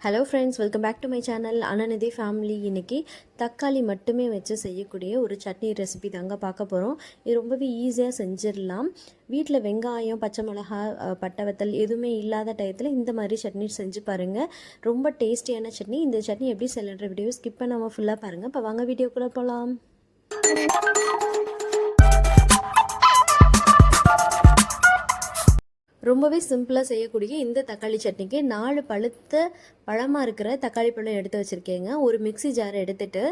Hello friends welcome back to my channel Ananidhi family இன்னைக்கு தக்காளி மட்டுமே வச்சு செய்யக்கூடிய ஒரு சட்னி ரெசிபி தாங்க பார்க்க போகிறோம் இது ரொம்பவே ஈஸியாக செஞ்சிடலாம். வீட்டில் வெங்காயம் பச்சை மிளகா பட்டவத்தல் பட்டை வத்தல் எதுவுமே இல்லாத டயத்தில் இந்த மாதிரி சட்னி செஞ்சு பாருங்கள் ரொம்ப டேஸ்டியான சட்னி. இந்த சட்னி எப்படி செல்லுன்ற வீடியோ ஸ்கிப் பண்ணாமல் ஃபுல்லாக பாருங்கள் இப்போ வாங்க வீடியோக்குள்ளே போகலாம் ரொம்பவே சிம்பிளாக செய்யக்கூடிய இந்த தக்காளி சட்னிக்கு நாலு பழுத்த பழமாக இருக்கிற தக்காளி பழம் எடுத்து வச்சுருக்கேங்க. ஒரு மிக்ஸி ஜார் எடுத்துட்டு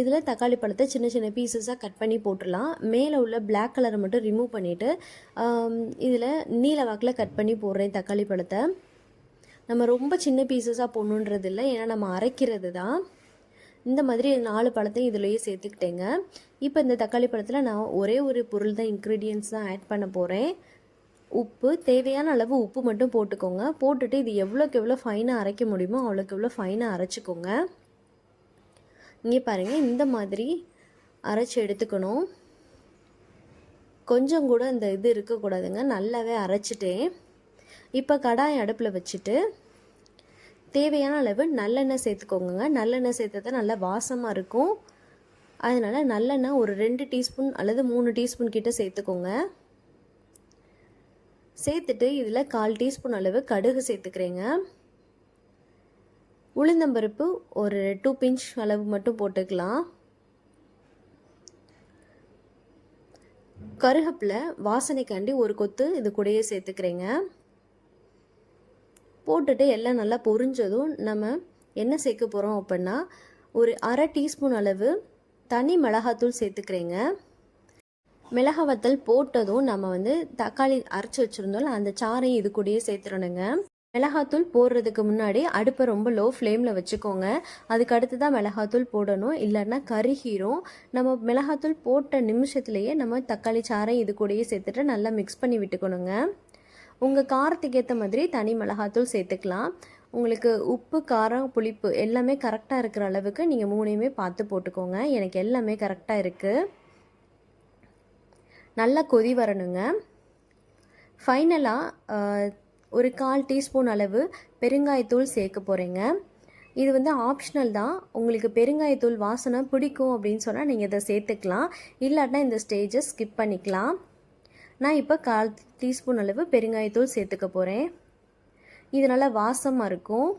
இதில் தக்காளி பழத்தை சின்ன சின்ன பீசஸாக கட் பண்ணி போட்டுடலாம். மேலே உள்ள பிளாக் கலரை மட்டும் ரிமூவ் பண்ணிவிட்டு இதில் நீல வாக்கில் கட் பண்ணி போடுறேன் தக்காளி பழத்தை. நம்ம ரொம்ப சின்ன பீசஸாக போடணுன்றது இல்லை ஏன்னா நம்ம அரைக்கிறது தான். இந்த மாதிரி நாலு பழத்தையும் இதுலேயே சேர்த்துக்கிட்டேங்க. இப்போ இந்த தக்காளி பழத்தில் நான் ஒரே ஒரு பொருள் தான் இன்க்ரீடியன்ஸ் தான் ஆட் பண்ண போகிறேன் உப்பு தேவையான அளவு உப்பு மட்டும் போட்டுக்கோங்க. போட்டுட்டு இது எவ்வளோக்கு எவ்வளோ ஃபைனாக அரைக்க முடியுமோ அவ்வளோக்கு எவ்வளோ ஃபைனாக அரைச்சிக்கோங்க. இங்கே பாருங்கள் இந்த மாதிரி அரைச்சி எடுத்துக்கணும். கொஞ்சம் கூட இந்த இது இருக்கக்கூடாதுங்க. நல்லாவே அரைச்சிட்டேன். இப்போ கடாய் அடுப்பில் வச்சுட்டு தேவையான அளவு நல்லெண்ணெய் சேர்த்துக்கோங்க நல்லெண்ணெய் சேர்த்தது நல்லா வாசமாக இருக்கும். அதனால் நல்லெண்ணெய் ஒரு ரெண்டு டீஸ்பூன் அல்லது மூணு டீஸ்பூன் கிட்ட சேர்த்துக்கோங்க. சேர்த்துட்டு இதில் கால் டீஸ்பூன் அளவு கடுகு சேர்த்துக்கிறேங்க. உளுந்தம்பருப்பு ஒரு டூ பிஞ்ச் அளவு மட்டும் போட்டுக்கலாம். கருகப்பில் வாசனைக்காண்டி ஒரு கொத்து இது கூடயே சேர்த்துக்கிறேங்க. போட்டுட்டு எல்லாம் நல்லா பொரிஞ்சதும் நம்ம என்ன சேர்க்க போகிறோம் அப்படின்னா ஒரு அரை டீஸ்பூன் அளவு தனி மிளகாத்தூள் சேர்த்துக்கிறேங்க. மிளகா வத்தல் போட்டதும் நம்ம வந்து தக்காளி அரைச்சி வச்சுருந்தோம்ல அந்த சாறையும் இது கூடயே சேர்த்துடணுங்க. மிளகாத்தூள் போடுறதுக்கு முன்னாடி அடுப்பை ரொம்ப லோ ஃப்ளேமில் வச்சுக்கோங்க. அதுக்கு அடுத்து தான் மிளகாத்தூள் போடணும். இல்லைன்னா கருகீரும் நம்ம மிளகாத்தூள் போட்ட நிமிஷத்துலேயே நம்ம தக்காளி சாறையும் இது கூடயே சேர்த்துட்டு நல்லா மிக்ஸ் பண்ணி விட்டுக்கணுங்க. உங்கள் காரத்துக்கு ஏற்ற மாதிரி தனி மிளகாத்தூள் சேர்த்துக்கலாம். உங்களுக்கு உப்பு காரம் புளிப்பு எல்லாமே கரெக்டாக இருக்கிற அளவுக்கு நீங்கள் மூணையுமே பார்த்து போட்டுக்கோங்க. எனக்கு எல்லாமே கரெக்டாக இருக்குது நல்லா கொதி வரணுங்க. ஃபைனலாக ஒரு கால் டீஸ்பூன் அளவு பெருங்காயத்தூள் சேர்க்க போகிறேங்க இது வந்து ஆப்ஷனல் தான். உங்களுக்கு பெருங்காயத்தூள் வாசனை பிடிக்கும் அப்படின்னு சொன்னால் நீங்கள் இதை சேர்த்துக்கலாம். இல்லாட்டினா இந்த ஸ்டேஜை ஸ்கிப் பண்ணிக்கலாம். நான் இப்போ கால் டீஸ்பூன் அளவு பெருங்காயத்தூள் சேர்த்துக்க போகிறேன் இது நல்லா வாசமாக இருக்கும்.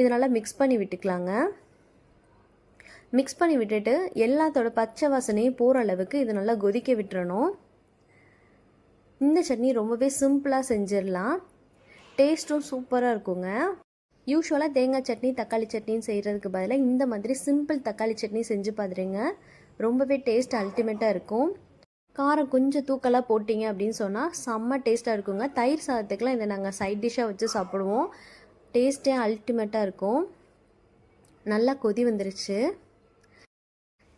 இதனால் மிக்ஸ் பண்ணி விட்டுக்கலாங்க. மிக்ஸ் பண்ணி விட்டுட்டு எல்லாத்தோட பச்சை வாசனையும் போகிற அளவுக்கு இது நல்லா கொதிக்க விட்டுறணும். இந்த சட்னி ரொம்பவே சிம்பிளாக செஞ்சிடலாம். டேஸ்ட்டும் சூப்பராக இருக்குங்க. யூஸ்வலாக தேங்காய் சட்னி தக்காளி சட்னின்னு செய்கிறதுக்கு பதிலாக இந்த மாதிரி சிம்பிள் தக்காளி சட்னி செஞ்சு பார்த்துருங்க ரொம்பவே டேஸ்ட் அல்டிமேட்டாக இருக்கும். காரம் கொஞ்சம் தூக்கலாக போட்டிங்க அப்படின்னு சொன்னால் செம்ம டேஸ்ட்டாக இருக்குங்க. தயிர் சாதத்துக்கெலாம் இதை நாங்கள் சைட் டிஷ்ஷாக வச்சு சாப்பிடுவோம். டேஸ்ட்டே அல்டிமேட்டாக இருக்கும். நல்லா கொதி வந்துருச்சு.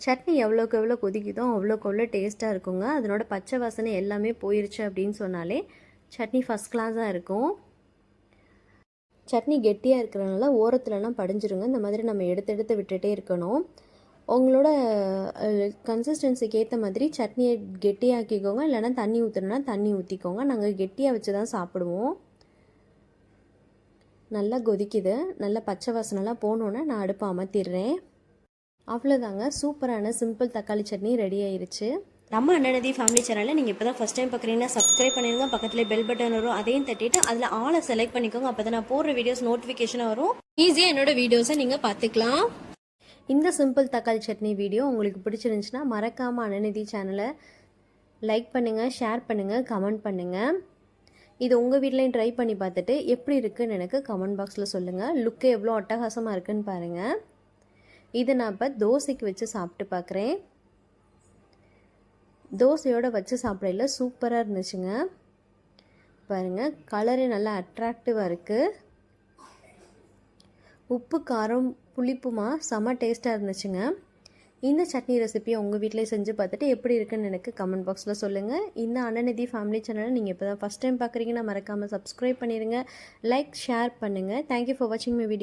சட்னி எவ்வளோக்கு எவ்வளோ கொதிக்குதோ அவ்வளோக்கு அவ்வளோ டேஸ்ட்டாக இருக்குங்க. அதனோட பச்சை வாசனை எல்லாமே போயிருச்சு அப்படின்னு சொன்னாலே சட்னி ஃபஸ்ட் கிளாஸாக இருக்கும். சட்னி கெட்டியாக இருக்கிறனால ஓரத்துலலாம் படிஞ்சிருங்க. இந்த மாதிரி நம்ம எடுத்து எடுத்து விட்டுட்டே இருக்கணும். உங்களோட கன்சிஸ்டன்சிக்கு ஏற்ற மாதிரி சட்னியை கெட்டியாக்கிக்கோங்க. இல்லைனா தண்ணி ஊற்றுனா தண்ணி ஊற்றிக்கோங்க நாங்கள் கெட்டியாக வச்சு தான் சாப்பிடுவோம். நல்லா கொதிக்குது. நல்லா பச்சை வாசனைலாம் போனோன்னே நான் அடுப்பை அமர்த்திடுறேன். அவ்வளோதாங்க சூப்பரான சிம்பிள் தக்காளி சட்னி ரெடி ஆயிருச்சு. நம்ம அண்ணனதி ஃபேமிலி சேனலில் நீங்கள் இப்போ தான் ஃபஸ்ட் டைம் பார்க்குறீங்கன்னா சப்ஸ்கிரைப் பண்ணிடுங்க பக்கத்தில் பெல் பட்டன் வரும். அதையும் தட்டிட்டு அதில் ஆளை செலக்ட் பண்ணிக்கோங்க. அப்போ தான் நான் போடுற வீடியோஸ் நோட்டிஃபிகேஷனாக வரும். ஈஸியாக என்னோட வீடியோஸை நீங்கள் பார்த்துக்கலாம் இந்த சிம்பிள் தக்காளி சட்னி வீடியோ உங்களுக்கு பிடிச்சிருந்துச்சுன்னா மறக்காமல் அண்ணநிதி சேனலை லைக் பண்ணுங்கள் ஷேர் பண்ணுங்கள் கமெண்ட் பண்ணுங்கள் இது உங்கள் வீட்லேயும் ட்ரை பண்ணி பார்த்துட்டு எப்படி இருக்குன்னு எனக்கு கமெண்ட் பாக்ஸில் சொல்லுங்கள் லுக்கு எவ்வளோ அட்டகாசமாக இருக்குன்னு பாருங்கள் இதை நான் இப்போ தோசைக்கு வச்சு சாப்பிட்டு பார்க்குறேன் தோசையோடு வச்சு சாப்பிடல சூப்பராக இருந்துச்சுங்க. பாருங்கள் கலரே நல்லா அட்ராக்டிவாக இருக்குது உப்பு காரம் புளிப்புமா செம்ம டேஸ்ட்டாக இருந்துச்சுங்க. இந்த சட்னி ரெசிபியை உங்கள் வீட்டிலே செஞ்சு பார்த்துட்டு எப்படி இருக்குன்னு எனக்கு கமெண்ட் பாக்ஸில் சொல்லுங்கள் இந்த அன்னநிதி ஃபேமிலி சேனலை நீங்கள் இப்போ தான் ஃபஸ்ட் டைம் பார்க்குறீங்கன்னா மறக்காமல் சப்ஸ்கிரைப் பண்ணிடுங்க லைக் ஷேர் பண்ணுங்கள் தேங்க்யூ ஃபார் வாட்சிங் மை வீடியோ